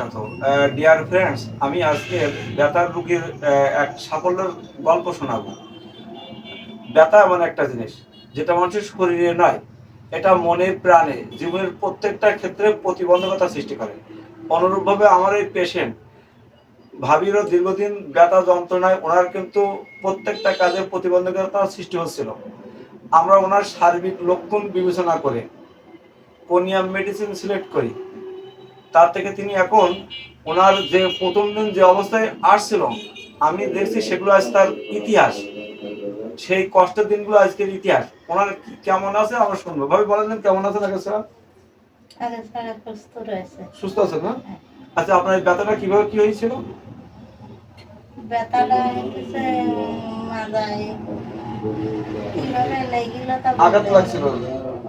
বারাকাতু dear friends আমি আজকে ব্যথার রুগীর এক সাফল্যের গল্প শোনাবো। ব্যথা এমন একটা জিনিস, যেটা মানুষের শরীরে নয়, এটা মনে প্রাণে, জীবনের প্রত্যেকটা ক্ষেত্রে প্রতিবন্ধকতা সৃষ্টি করে। অনুরূপভাবে আমার এই পেশেন্ট ভাবিরও দীর্ঘদিন ব্যথা যন্ত্রণায় ওনার কিন্তু প্রত্যেকটা কাজে প্রতিবন্ধকতা সৃষ্টি হচ্ছিল। আমরা ওনার সার্বিক লক্ষণ বিবেচনা করে কোনিয়াম মেডিসিন সিলেক্ট করি। তার থেকে তিনি এখন ওনার যে প্রথম দিন যে অবস্থায় আসছিল আমি দেখছি সেগুলো আজ তার ইতিহাস। সেই কষ্টের দিনগুলো আজকের ইতিহাস। ওনার কেমন আছে আমরা শুনব। ভাবি বলেন কেমন আছেন আগে স্যার সুস্থ আছেন না? আচ্ছা আপনার ব্যথাটা কীভাবে কি হয়েছিল? আঘাত লাগছিল?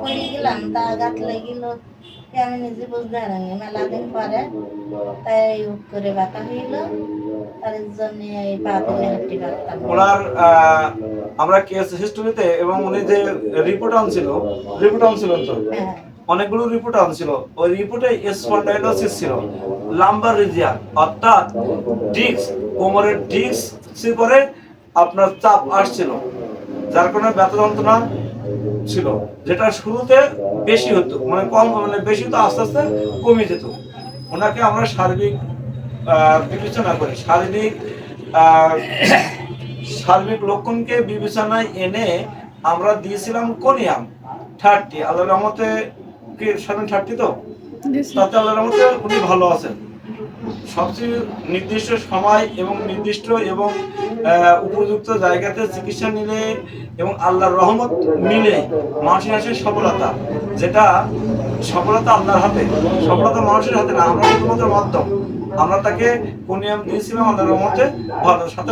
পড়ে গেলাম তা আঘাত লেগিল। আমি নিজে বুঝতে পারিনি মেলা দিন পরে তাই হুট করে ব্যথা হইল। তার জন্য এই পা দিলে হাঁটতে পারতাম ওনার আমরা কেস হিস্টোরিতে এবং উনি যে রিপোর্ট আনছিল রিপোর্ট তো? হ্যাঁ। অনেকগুলো রিপোর্ট আনছিল। ওই রিপোর্টে স্পন্ডাইলোসিস ছিল লাম্বার রিজিয়ান অর্থাৎ ডিস্ক কোমরের ডিস্ক পরে আপনার চাপ আসছিল যার কারণে ব্যথা যন্ত্রণা ছিল যেটা শুরুতে বেশি হতো মানে কম মানে বেশি তো আস্তে আস্তে কমে যেত। ওনাকে আমরা সার্বিক বিবেচনা করি। শারীরিক সার্বিক লক্ষণকে বিবেচনায় এনে আমরা দিয়েছিলাম কোনিয়াম থার্টি আল্লাহ রহমতে কি সেভেন থার্টি তো তাতে আল্লাহ রহমতে উনি ভালো আছেন। সবচেয়ে নির্দিষ্ট সময় এবং নির্দিষ্ট এবং উপযুক্ত জায়গাতে চিকিৎসা নিলে এবং আল্লাহর রহমত মিলে মানুষের আসে সফলতা, যেটা সফলতা আল্লাহর হাতে, সফলতা মানুষের হাতে না, আমরা মাধ্যম। আমরা তাকে কোন নিয়ম দিয়েছিলাম আল্লাহর রহমতে ভালো সাথে